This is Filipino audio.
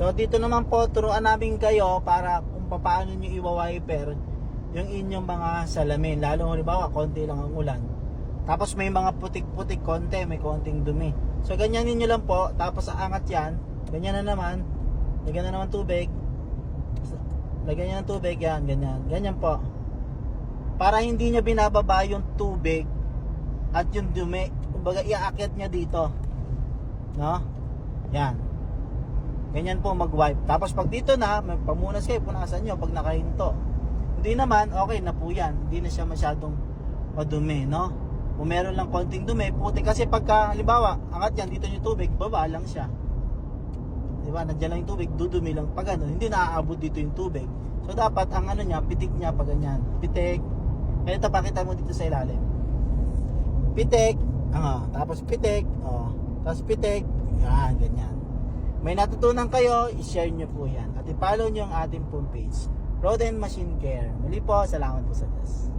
So dito naman po turuan namin kayo para kung paano nyo iwa-wiper yung inyong mga salamin. Lalo halimbawa konti lang ang ulan. Tapos may mga putik-putik konti, may konting dumi. So ganyan ninyo lang po. Tapos aangat yan. Ganyan na naman. Lagyan na naman tubig. Lagyan niya ng tubig yan. Ganyan. Ganyan po. Para hindi niya binababa yung tubig at yung dumi. Kumbaga iaakit niya dito. No? Yan. Ganyan po mag-wipe. Tapos pag dito na, may pamunas kayo, punasan nyo pag nakahinto. Hindi naman, okay na po yan. Hindi na siya masyadong madumi, no? Kung meron lang konting dumi, puti. Kasi pagka, halimbawa, angat yan, dito yung tubig, baba lang siya. Di ba? Nandiyan lang yung tubig, dudumi lang. Pag ano, hindi naaabot dito yung tubig. So dapat, ang ano niya, pitik niya pag ganyan. Pitik. Kaya ito, pakita mo dito sa ilalim. Pitik. Ah, tapos pitik. Oh, tapos pitik. Yan, ganyan. May natutunan kayo, i-share nyo po yan. At i-follow nyo ang ating page. Road and Machine Care. Muli po, salamat po sa Diyos.